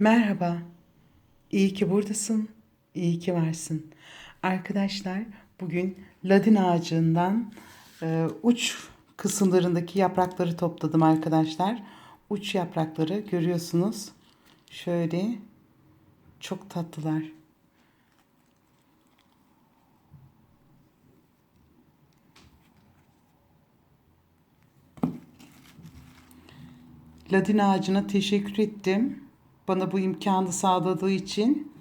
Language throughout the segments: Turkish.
Merhaba. İyi ki buradasın. İyi ki varsın. Arkadaşlar bugün ladin ağacından e, uç kısımlarındaki yaprakları topladım arkadaşlar. Uç yaprakları görüyorsunuz. Şöyle çok tatlılar. Ladin ağacına teşekkür ettim. Bana bu imkanı sağladığı için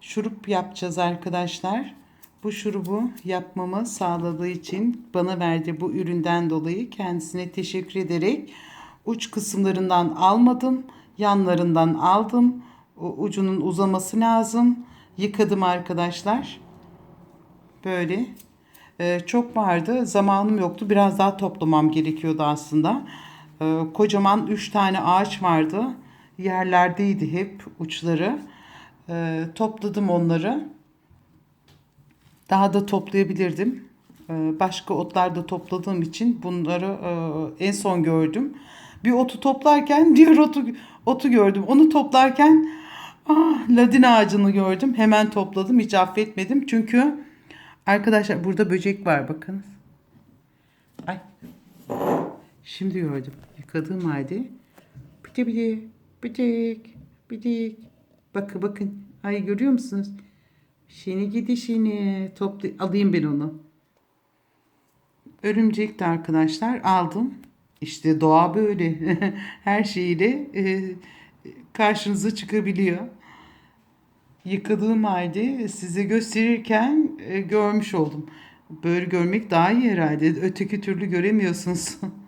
şurup yapacağız arkadaşlar. Bu şurubu yapmamı sağladığı için bana verdiği bu üründen dolayı kendisine teşekkür ederek uç kısımlarından almadım. Yanlarından aldım. O ucunun uzaması lazım. Yıkadım arkadaşlar. Böyle. Ee, çok vardı. Zamanım yoktu. Biraz daha toplamam gerekiyordu aslında. Ee, kocaman 3 tane ağaç vardı. Yerlerdeydi hep uçları. Ee, topladım onları. Daha da toplayabilirdim. Ee, başka otlar da topladığım için bunları e, en son gördüm. Bir otu toplarken diğer otu, otu gördüm. Onu toplarken ah, ladin ağacını gördüm. Hemen topladım. Hiç affetmedim. Çünkü arkadaşlar burada böcek var bakınız. Ay. Şimdi gördüm. Yıkadığım halde. Bıdı bıdı. Bıdık. Bıdık. Bakın bakın. Ay görüyor musunuz? Şini gidişini. Topla alayım ben onu. Örümcek de arkadaşlar aldım. İşte doğa böyle. Her şeyiyle e, karşınıza çıkabiliyor. Yıkadığım halde size gösterirken e, görmüş oldum. Böyle görmek daha iyi herhalde. Öteki türlü göremiyorsunuz.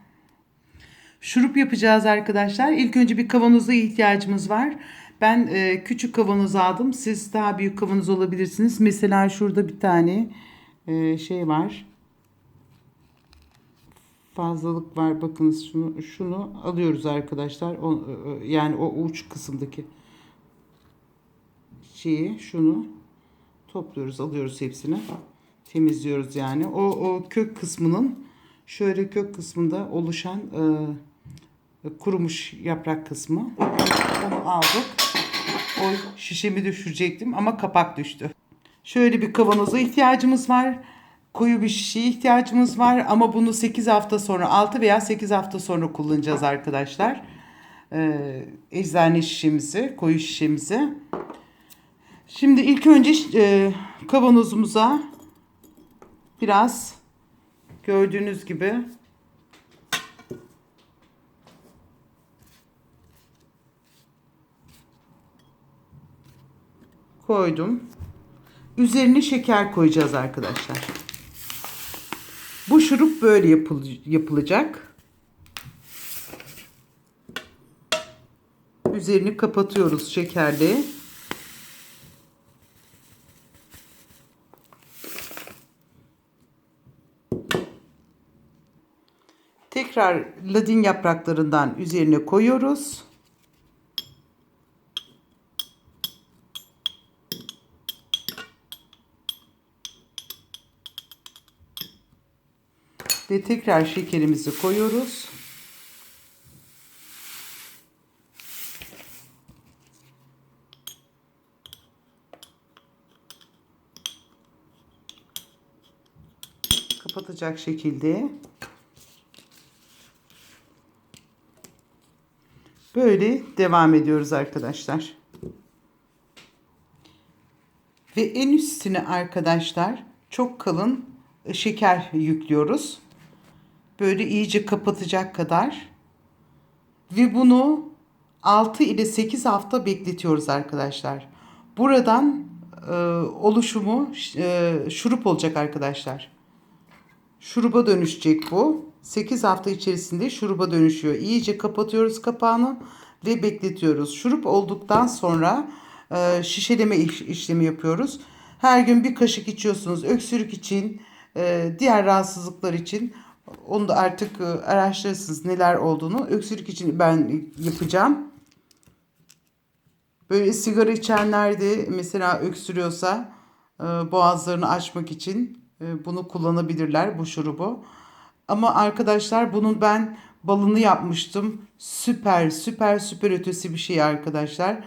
Şurup yapacağız arkadaşlar. İlk önce bir kavanoza ihtiyacımız var. Ben e, küçük kavanoz aldım. Siz daha büyük kavanoz olabilirsiniz. Mesela şurada bir tane e, şey var. Fazlalık var. Bakınız şunu şunu alıyoruz arkadaşlar. O, e, yani o uç kısımdaki şeyi şunu topluyoruz, alıyoruz hepsini. Temizliyoruz yani. O, o kök kısmının şöyle kök kısmında oluşan e, kurumuş yaprak kısmı. Onu aldık. O şişemi düşürecektim ama kapak düştü. Şöyle bir kavanoza ihtiyacımız var. Koyu bir şişeye ihtiyacımız var ama bunu 8 hafta sonra 6 veya 8 hafta sonra kullanacağız arkadaşlar. Ee, eczane şişemizi, koyu şişemizi. Şimdi ilk önce e, kavanozumuza biraz gördüğünüz gibi koydum. Üzerine şeker koyacağız arkadaşlar. Bu şurup böyle yapıl yapılacak. Üzerini kapatıyoruz şekerle. Tekrar ladin yapraklarından üzerine koyuyoruz. Ve tekrar şekerimizi koyuyoruz. Kapatacak şekilde. Böyle devam ediyoruz arkadaşlar. Ve en üstüne arkadaşlar çok kalın şeker yüklüyoruz. Böyle iyice kapatacak kadar. Ve bunu 6 ile 8 hafta bekletiyoruz arkadaşlar. Buradan e, oluşumu e, şurup olacak arkadaşlar. Şuruba dönüşecek bu. 8 hafta içerisinde şuruba dönüşüyor. İyice kapatıyoruz kapağını ve bekletiyoruz. Şurup olduktan sonra e, şişeleme iş, işlemi yapıyoruz. Her gün bir kaşık içiyorsunuz. Öksürük için, e, diğer rahatsızlıklar için. Onu da artık e, araştırırsınız neler olduğunu. Öksürük için ben yapacağım. Böyle sigara içenler de mesela öksürüyorsa e, boğazlarını açmak için e, bunu kullanabilirler bu şurubu. Ama arkadaşlar bunun ben balını yapmıştım. Süper süper süper ötesi bir şey arkadaşlar.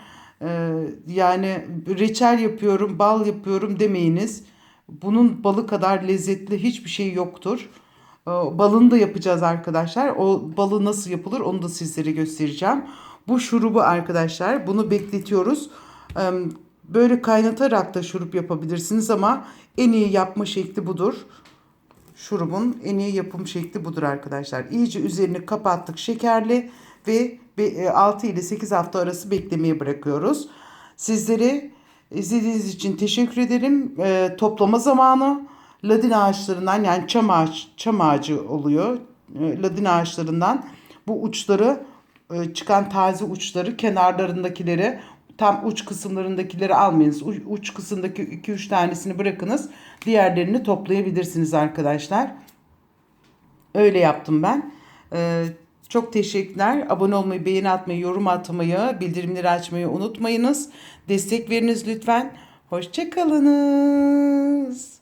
Yani reçel yapıyorum, bal yapıyorum demeyiniz. Bunun balı kadar lezzetli hiçbir şey yoktur. Ee, Balını da yapacağız arkadaşlar. O balı nasıl yapılır onu da sizlere göstereceğim. Bu şurubu arkadaşlar bunu bekletiyoruz. Böyle kaynatarak da şurup yapabilirsiniz ama en iyi yapma şekli budur. Şurubun en iyi yapım şekli budur arkadaşlar. İyice üzerini kapattık şekerli ve be- e, 6 ile 8 hafta arası beklemeye bırakıyoruz. Sizleri izlediğiniz için teşekkür ederim. Ee, toplama zamanı ladin ağaçlarından yani çam ağaç çam ağacı oluyor. Ee, ladin ağaçlarından bu uçları e, çıkan taze uçları kenarlarındakileri tam uç kısımlarındakileri almayınız. Uç kısımdaki 2-3 tanesini bırakınız. Diğerlerini toplayabilirsiniz arkadaşlar. Öyle yaptım ben. Ee, çok teşekkürler. Abone olmayı, beğeni atmayı, yorum atmayı, bildirimleri açmayı unutmayınız. Destek veriniz lütfen. Hoşçakalınız.